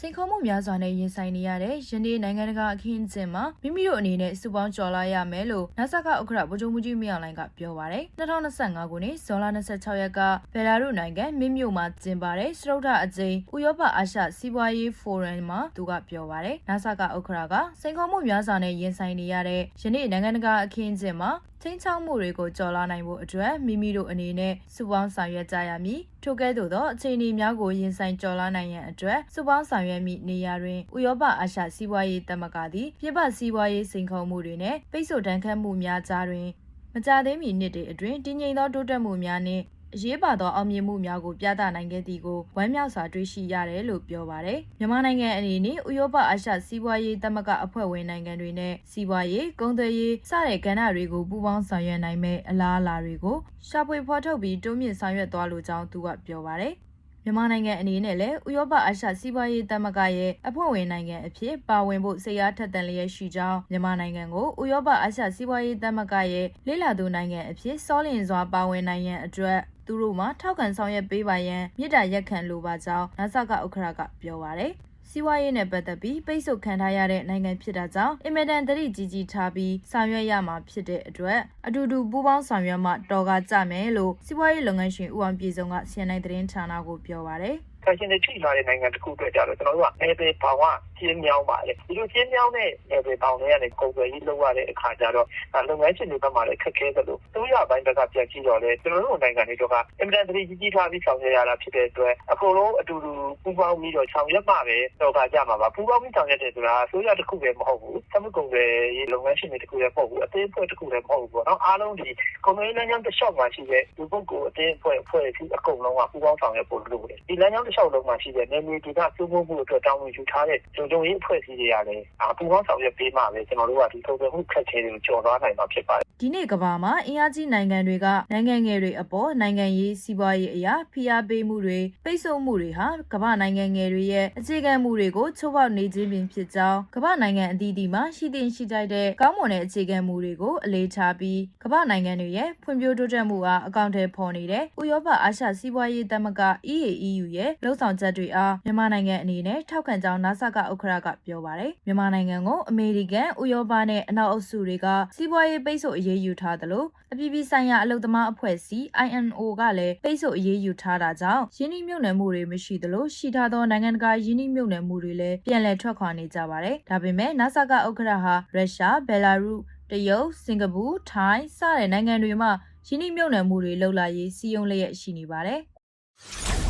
စိန်ခေါ်မှုများစွာနဲ့ရင်ဆိုင်နေရတဲ့ယနေ့နိုင်ငံတကာအခင်းအကျင်းမှာမိမိတို့အနေနဲ့စုပေါင်းကြော်လာရမယ်လို့နာဆာကဥက္ကဋ္ဌဗိုလ်ချုပ်မှုကြီးမြောင်လိုင်းကပြောပါရယ်2025ခုနှစ်ဇွန်လ26ရက်ကဘယ်လာရုနိုင်ငံမင်းမြို့မှာကျင်းပတဲ့စရုဒ္ဓအကျိန်ဥရောပအာရှစီးပွားရေးဖိုရမ်မှာသူကပြောပါရယ်နာဆာကဥက္ကဋ္ဌကစိန်ခေါ်မှုများစွာနဲ့ရင်ဆိုင်နေရတဲ့ယနေ့နိုင်ငံတကာအခင်းအကျင်းမှာ ချင်းချောက်မှုတွေကိုကြော်လာနိုင်ဖို့အတွက်မိမိတို့အနေနဲ့စုပေါင်းဆောင်ရွက်ကြရမည်ထို့ကဲ့သို့သောအခြေအနေများကိုရင်ဆိုင်ကြော်လာနိုင်ရန်အတွက်စုပေါင်းဆောင်ရွက်မိနေရာတွင်ဥရောပအာရှစီးပွားရေးတမကသည်ပြပစီးပွားရေးစိန်ခေါ်မှုတွေနဲ့ပိတ်ဆို့တန်းခတ်မှုများကြားတွင်မကြသေးမီနှစ်တွေအတွင်းတည်ငြိမ်သောတိုးတက်မှုများနှင့် အရေးပါသောအောင်မြင်မှုများကိုပြသနိုင်ခဲ့သည်ကိုဝမ်းမြောက်စွာတွေ့ရှိရတယ်လို့ပြောပါတယ်။မြန်မာနိုင်ငံအနေနဲ့ဥရောပအာရှစီးပွားရေးတမကအဖွဲ့ဝင်နိုင်ငံတွေနဲ့စီးပွားရေး၊ကုန်သွယ်ရေးစတဲ့ကဏ္ဍတွေကိုပူးပေါင်းဆောင်ရွက်နိုင်မဲ့အလားအလာတွေကိုရှာဖွေဖော်ထုတ်ပြီးတိုးမြင့်ဆောင်ရွက်သွားလိုကြောင်းသူကပြောပါတယ်။မြန်မာနိုင်ငံအနေနဲ့လည်းဥရောပအာရှစီးပွားရေးတမကရဲ့အဖွဲ့ဝင်နိုင်ငံအဖြစ်ပါဝင်ဖို့စိတ်အားထက်သန်လျက်ရှိကြောင်းမြန်မာနိုင်ငံကိုဥရောပအာရှစီးပွားရေးတမကရဲ့လေ့လာသူနိုင်ငံအဖြစ်စောလင်စွာပါဝင်နိုင်ရန်အတွက် သူတို့မှထောက်ခံဆောင်ရွက်ပေးပါရန်မြစ်တာရက်ခံလိုပါကြောင်းနာဆာကဥက္ခရာကပြောပါရယ်စီးပွားရေးနဲ့ပတ်သက်ပြီးပိတ်ဆို့ခံထားရတဲ့နိုင်ငံဖြစ်တာကြောင့်အင်မတန်တတိကြီးကြီးထားပြီးဆောင်ရွက်ရမှာဖြစ်တဲ့အတွက်အတူတူပူးပေါင်းဆောင်ရွက်မှတော်ကကြမယ်လို့စီးပွားရေးလုပ်ငန်းရှင်ဦးအောင်ပြည်စုံကစီရင်နိုင်သတင်းဌာနကိုပြောပါရယ် fashion တွေထိလာတဲ့နိုင်ငံတစ်ခုအတွက်ကြတော့ကျွန်တော်တို့က level ဘောင်ကကျင်းမြောင်းပါလေဒီလိုကျင်းမြောင်းတဲ့ level ဘောင်တွေကနေကုန်သွယ်ရေးလုပ်ရတဲ့အခါကျတော့လုပ်ငန်းရှင်တွေဘက်မှာလည်းခက်ခဲသလိုသူရပိုင်းဘက်ကပြန်ကြည့်တော့လေကျွန်တော်တို့နိုင်ငံတွေတော့ကအင်မတန်တတိကြီးကြီးထားပြီးဆောင်ရွက်ရတာဖြစ်တဲ့အတွက်အကုန်လုံးအတူတူပူးပေါင်းပြီးတော့ဆောင်ရွက်ပါပဲတော့ကကြမှာပါပူးပေါင်းပြီးဆောင်ရွက်တယ်ဆိုတာအစိုးရတစ်ခုပဲမဟုတ်ဘူးသမကုန်တွေလုပ်ငန်းရှင်တွေတစ်ခုလည်းမဟုတ်ဘူးအသေးအဖွဲ့တစ်ခုလည်းမဟုတ်ဘူးပေါ့နော်အားလုံးဒီကုန်သွယ်ရေးလမ်းကြောင်းတစ်လျှောက်မှာရှိတဲ့ဒီပုဂ္ဂိုလ်အသေးအဖွဲ့အဖွဲ့အစည်းအကုန်လုံးကပူးပေါင်းဆောင်ရွက်ဖို့လိုတယ်ဒီလမ်းကြောင်းတစ်လျှောက်လုံးမှာရှိတဲ့နေမြေဒေသစုမှုမှုအတွက်တောင်းဝန်ယူထားတဲ့ဂျုံဂျုံရေးအဖွဲ့အစည်းတွေကလည်းအပူပေါင်းဆောင်ရွက်ပေးမှပဲကျွန်တော်တို့ကဒီကုန်သွယ်မှုခက်ခဲတွေကိုကျော်လွှားနိုင်မှာဖြစ်ပါတယ်ဒီနေ့ကမ္ဘာမှာအင်အားကြီးနိုင်ငံတွေကနိုင်ငံငယ်တွေအပေါ်နိုင်ငံရေးစီးပွားရေးအရာဖိအားပေးမှုတွေပိတ်ဆို့မှုတွေဟာကမ္ဘာနိုင်ငံငယ်တွေရဲ့အခြေခံမှုတွေကိုချိုးဖောက်နေခြင်းပင်ဖြစ်ကြောင်းကမ္ဘာနိုင်ငံအသီးသီးမှာရှိတင်ရှိကြတဲ့ကောင်းမွန်တဲ့အခြေခံမှုတွေကိုအလေးထားပြီးကမ္ဘာနိုင်ငံတွေရဲ့ဖွံ့ဖြိုးတိုးတက်မှုအားအကောင့်ထဲပေါ်နေတဲ့ဥရောပအာရှစီးပွားရေးသမဂ္ဂ EAEU ရဲ့လှုပ်ဆောင်ချက်တွေအားမြန်မာနိုင်ငံအနေနဲ့ထောက်ခံကြောင်းနာဆာကဥက္ခရာကပြောပါတယ်မြန်မာနိုင်ငံကိုအမေရိကန်ဥရောပနဲ့အနောက်အုပ်စုတွေကစီးပွားရေးပိတ်ဆို့အရေးယူထားသလိုအပြည်ပြည်ဆိုင်ရာအလုပ်သမားအဖွဲ့အစည်း INO ကလည်းပိတ်ဆို့အရေးယူထားတာကြောင့်ယင်းနှိမ့်မြုပ်နှံမှုတွေမရှိသလိုရှိထားသောနိုင်ငံတကာယင်းနှိမ့်မြုပ်နှံမှုတွေလည်းပြန်လည်ထွက်ခွာနေကြပါတယ်။ဒါပေမဲ့နာဆာကဥက္ခရာဟာရုရှား၊ဘယ်လာရုစ်တရုတ်၊စင်ကာပူ၊ထိုင်းစတဲ့နိုင်ငံတွေမှာယင်းနှိမ့်မြုပ်နှံမှုတွေလှုပ်လာရေးစီယုံလျက်ရှိနေပါတယ်။